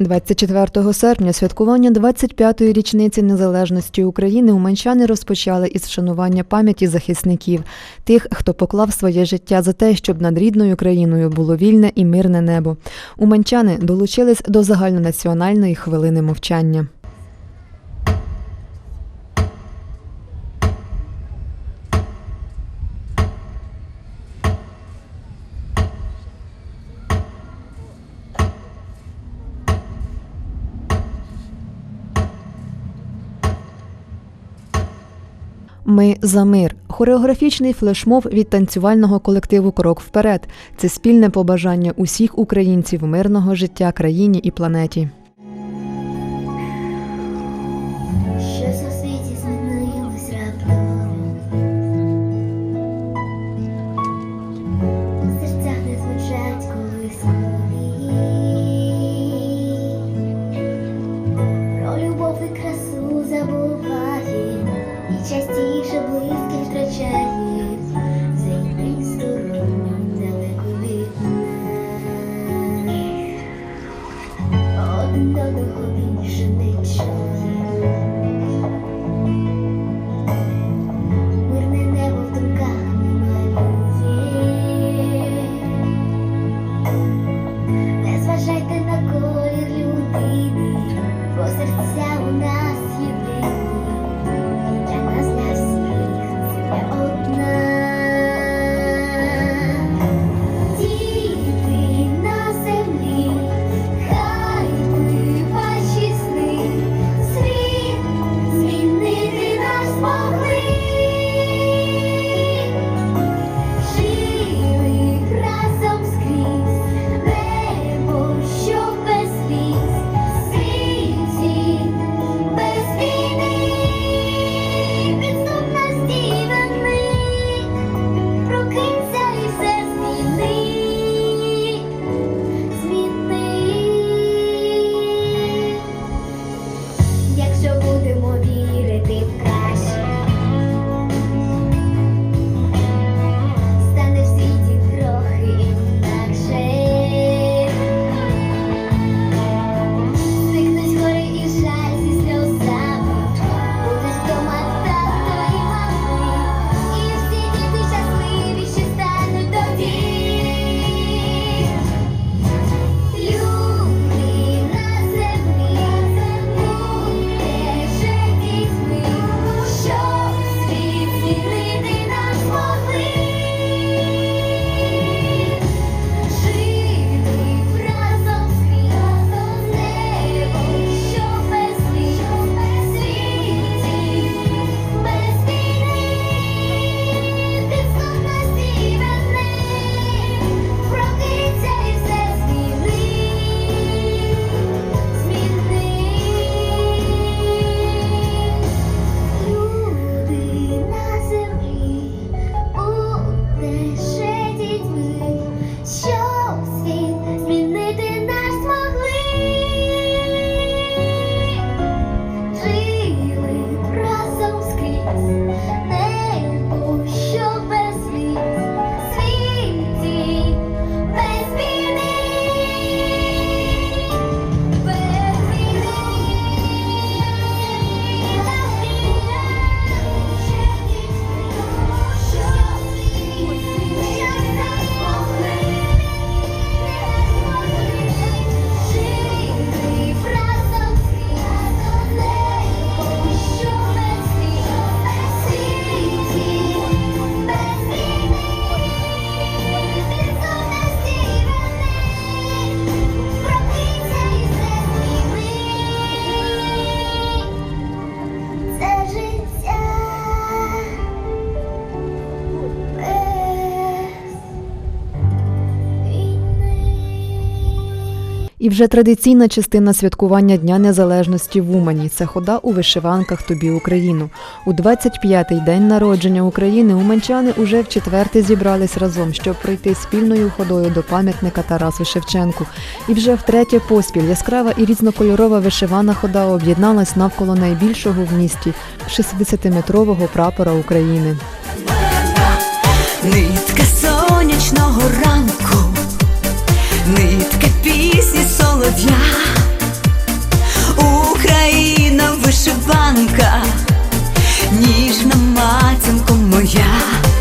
24 серпня святкування 25-ї річниці незалежності України уманчани розпочали із вшанування пам'яті захисників, тих, хто поклав своє життя за те, щоб над рідною країною було вільне і мирне небо. Уманчани долучились до загальнонаціональної хвилини мовчання. Ми за мир. Хореографічний флешмоб від танцювального колективу Крок вперед. Це спільне побажання усіх українців мирного життя країні і планеті. І вже традиційна частина святкування Дня Незалежності в Умані це хода у вишиванках Тобі Україну. У 25-й день народження України уманчани уже в четверте зібрались разом, щоб пройти спільною ходою до пам'ятника Тарасу Шевченку. І вже втретє поспіль яскрава і різнокольорова вишивана хода об'єдналась навколо найбільшого в місті 60-метрового прапора України. Нитка сонячного ранку, моя.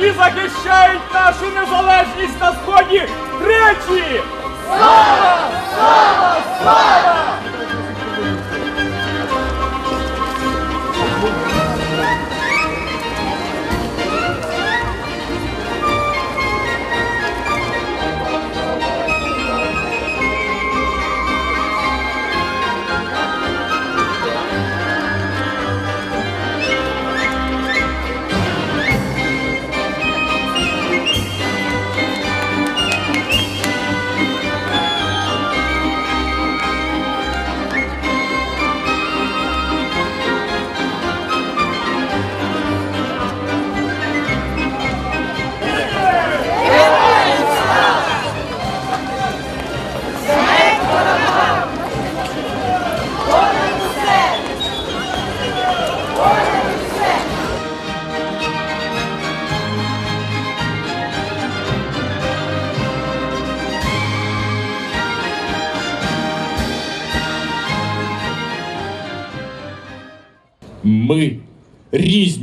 Які захищають нашу незалежність на сході тричі! Слава! Слава! Слава!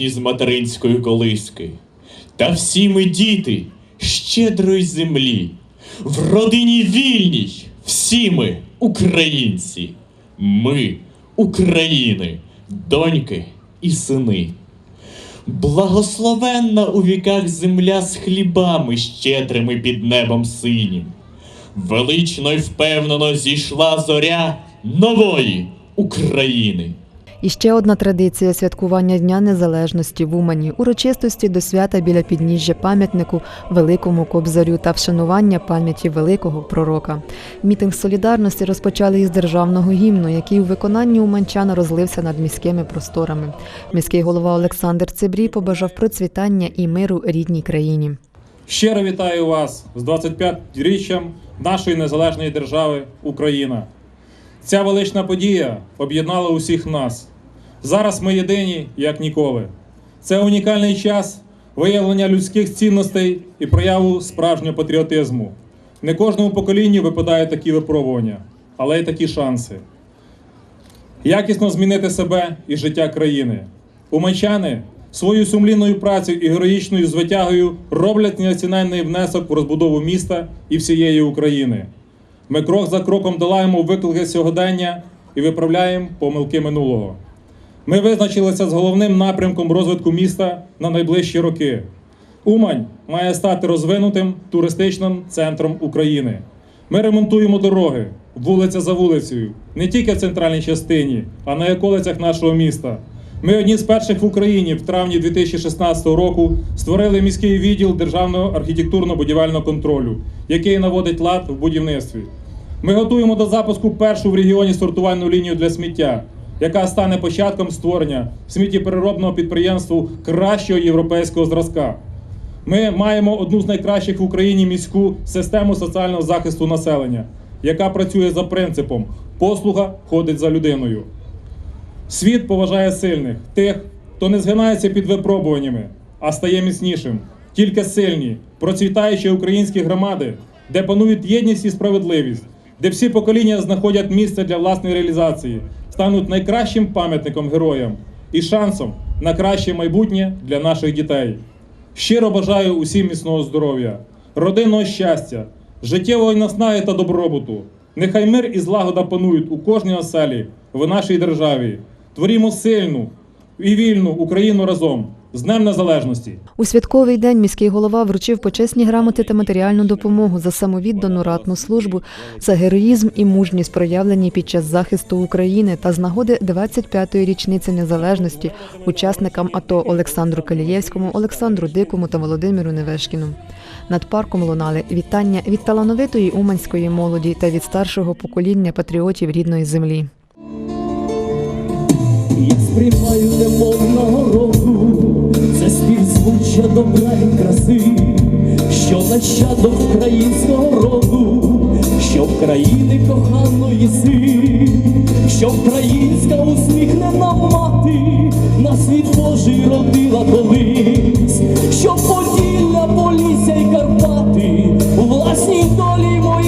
Різні з материнської колиски, та всі ми діти щедрої землі. В родині вільній всі ми українці. Ми України, доньки і сини. Благословенна у віках земля з хлібами щедрими під небом синім. Велично й впевнено зійшла зоря нової України. І ще одна традиція святкування Дня Незалежності в Умані, урочистості до свята біля підніжжя пам'ятнику Великому Кобзарю та вшанування пам'яті великого пророка. Мітинг солідарності розпочали із державного гімну, який у виконанні уманчан розлився над міськими просторами. Міський голова Олександр Цибрій побажав процвітання і миру рідній країні. Щиро вітаю вас з 25-річчям нашої незалежної держави Україна. Ця велична подія об'єднала усіх нас. Зараз ми єдині, як ніколи. Це унікальний час виявлення людських цінностей і прояву справжнього патріотизму. Не кожному поколінню випадають такі випробування, але й такі шанси. Якісно змінити себе і життя країни. Уманчани своєю сумлінною працею і героїчною звитягою роблять неоціненний внесок в розбудову міста і всієї України. Ми крок за кроком долаємо виклики сьогодення і виправляємо помилки минулого. Ми визначилися з головним напрямком розвитку міста на найближчі роки. Умань має стати розвинутим туристичним центром України. Ми ремонтуємо дороги вулиця за вулицею, не тільки в центральній частині, а на околицях нашого міста. Ми одні з перших в Україні в травні 2016 року створили міський відділ державного архітектурно-будівельного контролю, який наводить лад в будівництві. Ми готуємо до запуску першу в регіоні сортувальну лінію для сміття, яка стане початком створення сміттєпереробного підприємства кращого європейського зразка. Ми маємо одну з найкращих в Україні міську систему соціального захисту населення, яка працює за принципом Послуга ходить за людиною. Світ поважає сильних, тих, хто не згинається під випробуваннями, а стає міцнішим. Тільки сильні, процвітаючі українські громади, де панують єдність і справедливість, де всі покоління знаходять місце для власної реалізації, стануть найкращим пам'ятником героям і шансом на краще майбутнє для наших дітей. Щиро бажаю усім міцного здоров'я, родинного щастя, життєвої наснаги та добробуту. Нехай мир і злагода панують у кожній оселі в нашій державі. Творімо сильну і вільну Україну разом з Днем Незалежності. У святковий день міський голова вручив почесні грамоти та матеріальну допомогу за самовіддану ратну службу, за героїзм і мужність, проявлені під час захисту України та з нагоди 25-ї річниці незалежності учасникам АТО Олександру Калієвському, Олександру Дикому та Володимиру Невешкіну. Над парком лунали вітання від талановитої уманської молоді та від старшого покоління патріотів рідної землі. Я сприймаю немовного роду, це співзвуччя добра і краси, що нащадок українського роду, що в країни коханої си, що українська усміхнена мати на світ Божий родила колись, що Поділля, Полісся й Карпати у власній долі моїй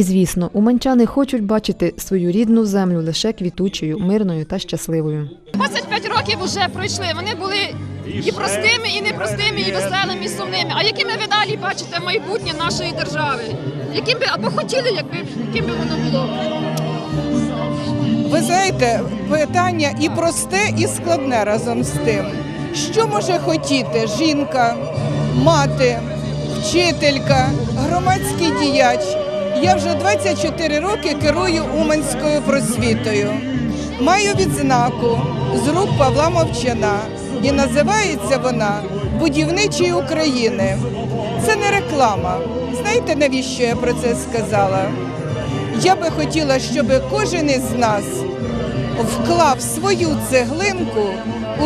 І звісно, уманчани хочуть бачити свою рідну землю лише квітучою, мирною та щасливою. 25 років вже пройшли. Вони були і простими, і непростими, і веселими, і сумними. А якими ви далі бачите майбутнє нашої держави? Яким би або хотіли, якби яким би воно було? Ви знаєте, питання і просте, і складне разом з тим. Що може хотіти жінка, мати, вчителька, громадський діяч? Я вже 24 роки керую Уманською просвітою. Маю відзнаку з рук Павла Мовчана і називається вона Будівничі України. Це не реклама. Знаєте, навіщо я про це сказала? Я би хотіла, щоб кожен із нас вклав свою цеглинку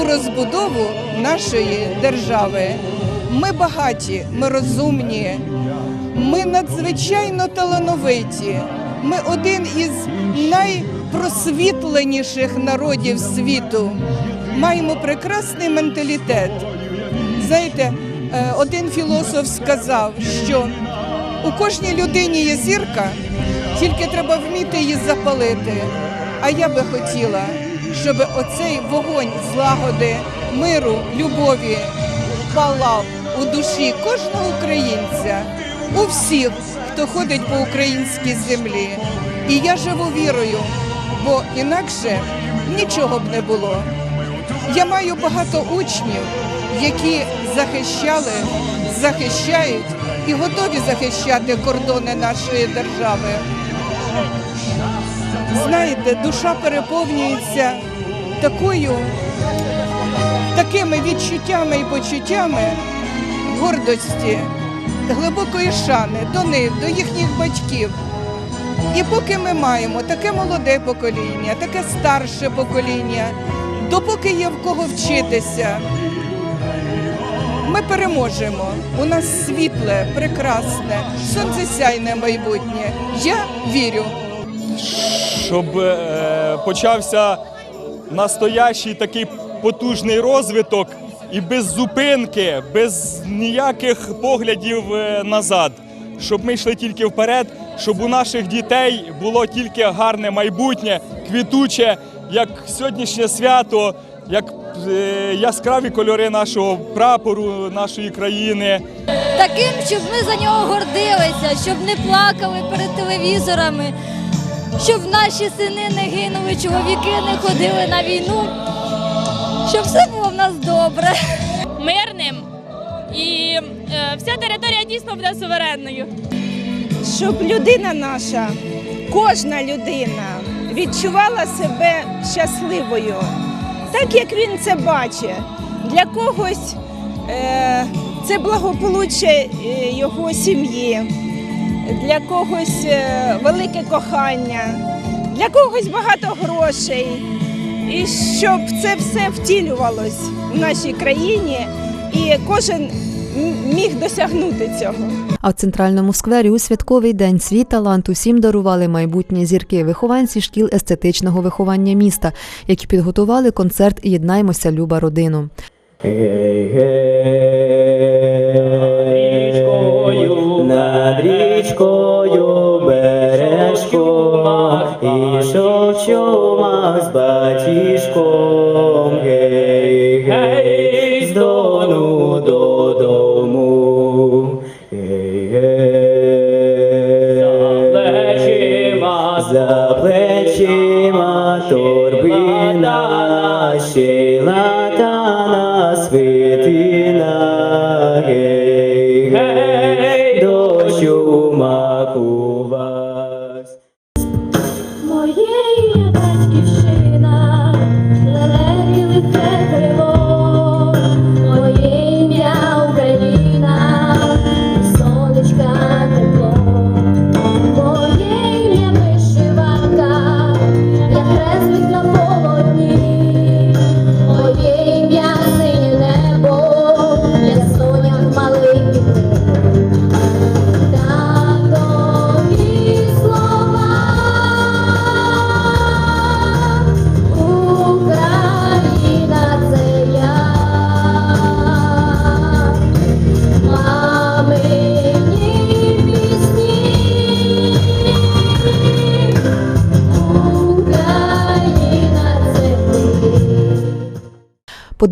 у розбудову нашої держави. Ми багаті, ми розумні, ми надзвичайно талановиті. Ми один із найпросвітленіших народів світу. Маємо прекрасний менталітет. Знаєте, е, один філософ сказав, що у кожній людині є зірка, тільки треба вміти її запалити. А я би хотіла, щоб оцей вогонь злагоди, миру, любові палав у душі кожного українця, у всіх, хто ходить по українській землі. І я живу вірою, бо інакше нічого б не було. Я маю багато учнів, які захищали, захищають і готові захищати кордони нашої держави. Знаєте, душа переповнюється такою, такими відчуттями і почуттями гордості, глибокої шани до них, до їхніх батьків. І поки ми маємо таке молоде покоління, таке старше покоління, допоки є в кого вчитися, ми переможемо. У нас світле, прекрасне, сонцесяйне майбутнє. Я вірю. Щоб е, почався настоящий такий потужний розвиток і без зупинки, без ніяких поглядів е, назад. Щоб ми йшли тільки вперед, щоб у наших дітей було тільки гарне майбутнє, квітуче, як сьогоднішнє свято, як е, яскраві кольори нашого прапору, нашої країни. таким, щоб ми за нього гордилися, щоб не плакали перед телевізорами, щоб наші сини не гинули, чоловіки не ходили на війну, щоб все було в нас добре. мирним і е, вся територія дійсно буде суверенною. щоб людина наша, кожна людина відчувала себе щасливою, так як він це бачить. Для когось е, це благополуччя е, його сім'ї, для когось е, велике кохання, для когось багато грошей. І щоб це все втілювалось в нашій країні, і кожен міг досягнути цього. А в центральному сквері у святковий день свій талант усім дарували майбутні зірки, вихованці шкіл естетичного виховання міста, які підготували концерт Єднаймося, люба родину. Над річкою бережком ішов чумак з батіжком,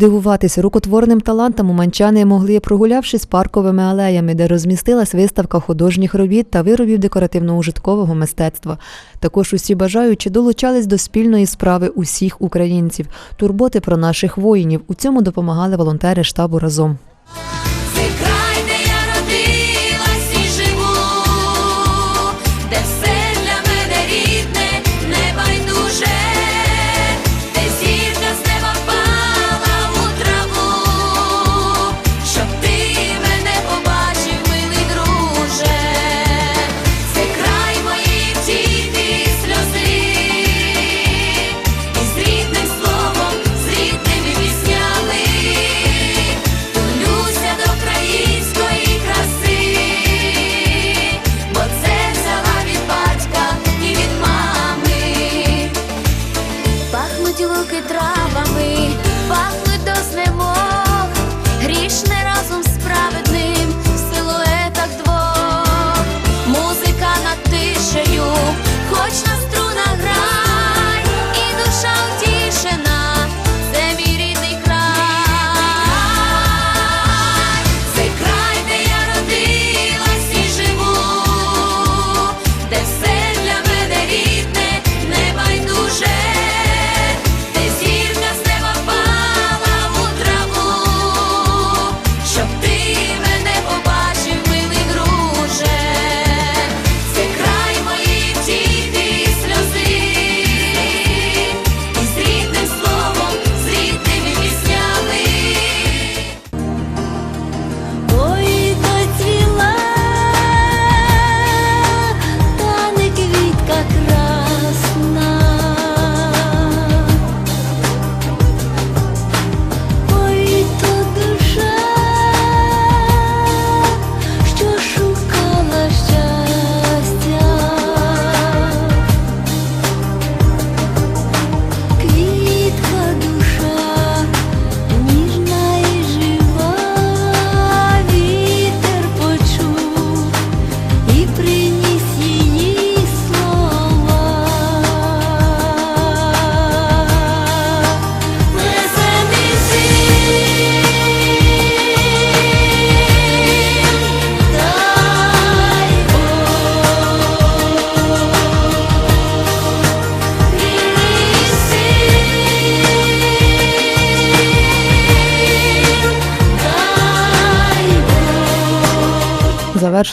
Подивуватися рукотворним талантам уманчани могли, прогулявшись парковими алеями, де розмістилась виставка художніх робіт та виробів декоративно-ужиткового мистецтва. Також усі бажаючі долучались до спільної справи усіх українців, турботи про наших воїнів. У цьому допомагали волонтери штабу разом.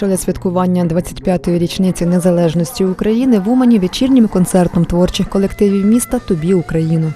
Завершили святкування 25-ї річниці незалежності України в Умані вечірнім концертом творчих колективів міста Тобі Україну.